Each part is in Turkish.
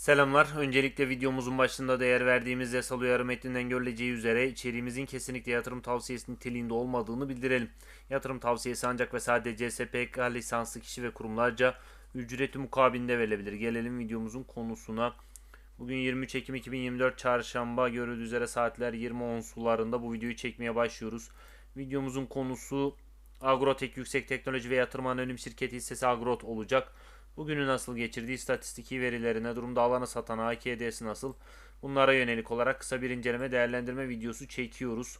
Selamlar. Öncelikle videomuzun başında değer verdiğimiz yasal uyarı metninden görüleceği üzere içeriğimizin kesinlikle yatırım tavsiyesi niteliğinde olmadığını bildirelim. Yatırım tavsiyesi ancak ve sadece SPK lisanslı kişi ve kurumlarca ücreti mukabilinde verilebilir. Gelelim videomuzun konusuna. Bugün 23 Ekim 2024 Çarşamba görüldüğü üzere saatler 20.10 sularında bu videoyu çekmeye başlıyoruz. Videomuzun konusu Agrotek Yüksek Teknoloji ve Yatırım Anonim Şirketi hissesi Agrot olacak. Bugünü nasıl geçirdiği istatistiki verilerine, durumda alanı satan AKD'si nasıl? Bunlara yönelik olarak kısa bir inceleme değerlendirme videosu çekiyoruz.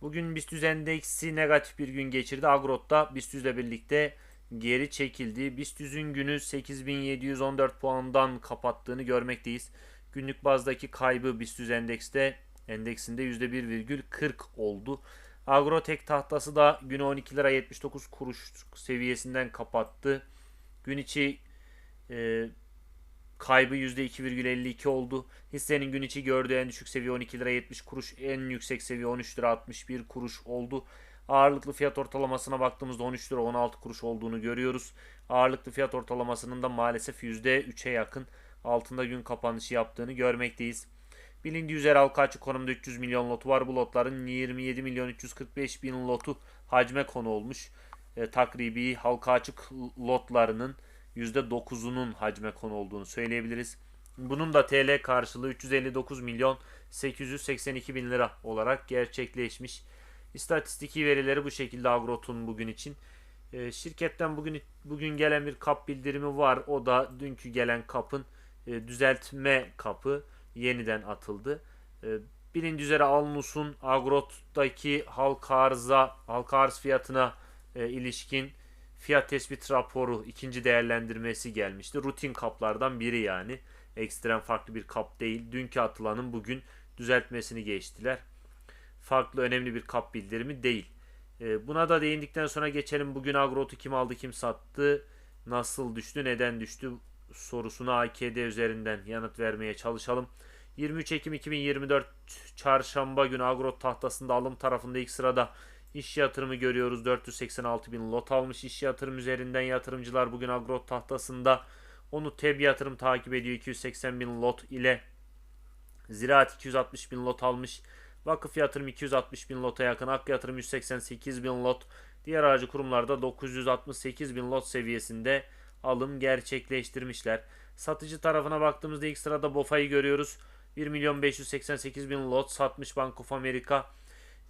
Bugün BIST endeksi negatif bir gün geçirdi. Agrot'ta BIST birlikte geri çekildi. BIST günü 8714 puandan kapattığını görmekteyiz. Günlük bazdaki kaybı BIST endekste endeksinde %1,40 oldu. Agrotek tahtası da günü 12 lira 79 kuruş seviyesinden kapattı. Gün içi e, kaybı %2,52 oldu. Hissenin gün içi gördüğü en düşük seviye 12 lira 70 kuruş, en yüksek seviye 13 lira 61 kuruş oldu. Ağırlıklı fiyat ortalamasına baktığımızda 13 lira 16 kuruş olduğunu görüyoruz. Ağırlıklı fiyat ortalamasının da maalesef %3'e yakın altında gün kapanışı yaptığını görmekteyiz. Bilindiği üzere halka açık konumda 300 milyon lotu var. Bu lotların 27 milyon 345 bin lotu hacme konu olmuş. E, takribi halka açık lotlarının %9'unun hacme konu olduğunu söyleyebiliriz. Bunun da TL karşılığı 359 milyon 882 bin lira olarak gerçekleşmiş. İstatistiki verileri bu şekilde Agrot'un bugün için. E, şirketten bugün bugün gelen bir kap bildirimi var. O da dünkü gelen kapın e, düzeltme kapı yeniden atıldı. E, bilindiği üzere Alnus'un Agrot'taki halka arza, halka arz fiyatına e, ilişkin fiyat tespit raporu ikinci değerlendirmesi gelmişti. Rutin kaplardan biri yani. Ekstrem farklı bir kap değil. Dünkü atılanın bugün düzeltmesini geçtiler. Farklı önemli bir kap bildirimi değil. E, buna da değindikten sonra geçelim. Bugün Agrot'u kim aldı kim sattı nasıl düştü neden düştü sorusuna AKD üzerinden yanıt vermeye çalışalım. 23 Ekim 2024 Çarşamba günü Agrot tahtasında alım tarafında ilk sırada İş yatırımı görüyoruz. 486 bin lot almış iş yatırım üzerinden yatırımcılar bugün Agrot tahtasında. Onu TEB yatırım takip ediyor 280 bin lot ile. Ziraat 260 bin lot almış. Vakıf yatırım 260 bin lota yakın. Ak yatırım 188 bin lot. Diğer aracı kurumlarda 968 bin lot seviyesinde alım gerçekleştirmişler. Satıcı tarafına baktığımızda ilk sırada BOFA'yı görüyoruz. 1 milyon 588 bin lot satmış Bank of America.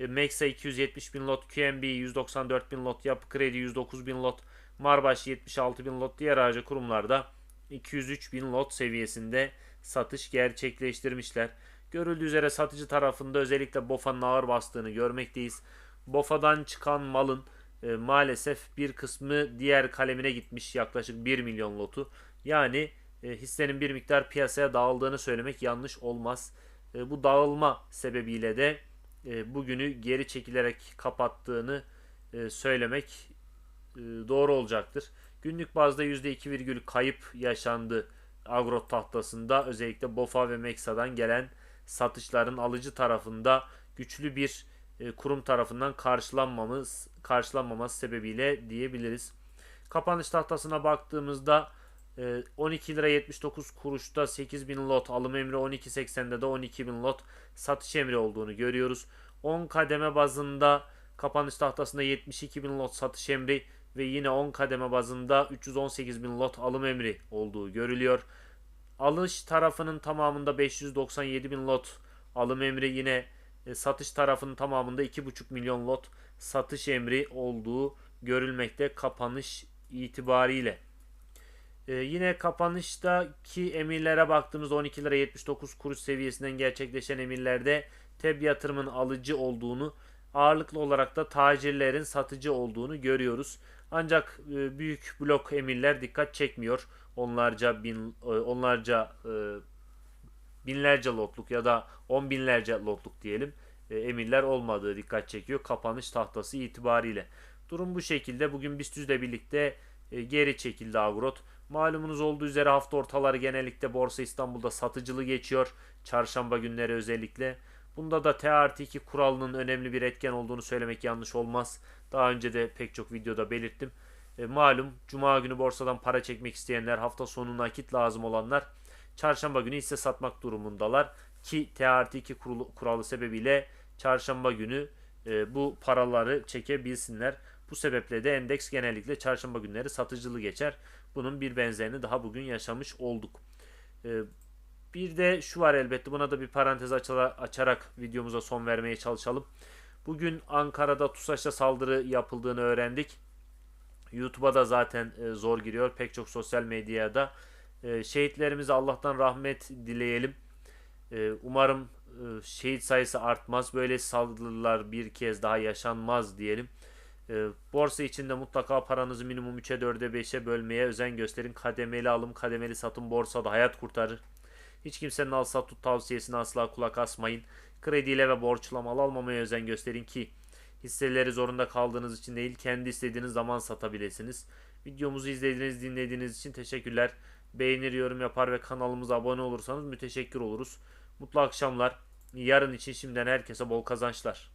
E, Mexa 270 bin lot, QNB 194 bin lot, Yapı Kredi 109 bin lot, Marbaş 76 bin lot, diğer aracı kurumlarda 203 bin lot seviyesinde satış gerçekleştirmişler. Görüldüğü üzere satıcı tarafında özellikle BOFA'nın ağır bastığını görmekteyiz. BOFA'dan çıkan malın e, maalesef bir kısmı diğer kalemine gitmiş yaklaşık 1 milyon lotu. Yani e, hissenin bir miktar piyasaya dağıldığını söylemek yanlış olmaz. E, bu dağılma sebebiyle de e, bugünü geri çekilerek kapattığını e, söylemek e, doğru olacaktır. Günlük bazda %2, kayıp yaşandı agro tahtasında özellikle BOFA ve Mexa'dan gelen satışların alıcı tarafında güçlü bir kurum tarafından karşılanmamız karşılanmaması sebebiyle diyebiliriz. Kapanış tahtasına baktığımızda 12 lira 79 kuruşta 8000 lot alım emri 12.80'de de 12.000 lot satış emri olduğunu görüyoruz. 10 kademe bazında kapanış tahtasında 72 bin lot satış emri ve yine 10 kademe bazında 318 bin lot alım emri olduğu görülüyor. Alış tarafının tamamında 597 bin lot alım emri yine e, satış tarafının tamamında 2,5 milyon lot satış emri olduğu görülmekte kapanış itibariyle. Ee, yine kapanıştaki emirlere baktığımızda 12 lira 79 kuruş seviyesinden gerçekleşen emirlerde TEB yatırımın alıcı olduğunu, ağırlıklı olarak da tacirlerin satıcı olduğunu görüyoruz. Ancak e, büyük blok emirler dikkat çekmiyor. Onlarca bin e, onlarca e, binlerce lotluk ya da on binlerce lotluk diyelim emirler olmadığı dikkat çekiyor kapanış tahtası itibariyle. Durum bu şekilde. Bugün BIST ile birlikte geri çekildi Agrot. Malumunuz olduğu üzere hafta ortaları genellikle Borsa İstanbul'da satıcılı geçiyor. Çarşamba günleri özellikle. Bunda da T artı 2 kuralının önemli bir etken olduğunu söylemek yanlış olmaz. Daha önce de pek çok videoda belirttim. E, malum Cuma günü borsadan para çekmek isteyenler, hafta sonu nakit lazım olanlar çarşamba günü hisse satmak durumundalar. Ki T artı 2 kurulu- kuralı sebebiyle çarşamba günü e, bu paraları çekebilsinler. Bu sebeple de endeks genellikle çarşamba günleri satıcılı geçer. Bunun bir benzerini daha bugün yaşamış olduk. E, bir de şu var elbette buna da bir parantez açarak videomuza son vermeye çalışalım. Bugün Ankara'da TUSAŞ'a saldırı yapıldığını öğrendik. YouTube'a da zaten e, zor giriyor. Pek çok sosyal medyada. E, şehitlerimize Allah'tan rahmet dileyelim. E, umarım şehit sayısı artmaz. Böyle saldırılar bir kez daha yaşanmaz diyelim. E, borsa içinde mutlaka paranızı minimum 3'e 4'e 5'e bölmeye özen gösterin. Kademeli alım, kademeli satım borsada hayat kurtarır. Hiç kimsenin al sat tut tavsiyesine asla kulak asmayın. Krediyle ve borçla mal almamaya özen gösterin ki hisseleri zorunda kaldığınız için değil kendi istediğiniz zaman satabilirsiniz. Videomuzu izlediğiniz dinlediğiniz için teşekkürler. Beğenir yorum yapar ve kanalımıza abone olursanız müteşekkir oluruz. Mutlu akşamlar. Yarın için şimdiden herkese bol kazançlar.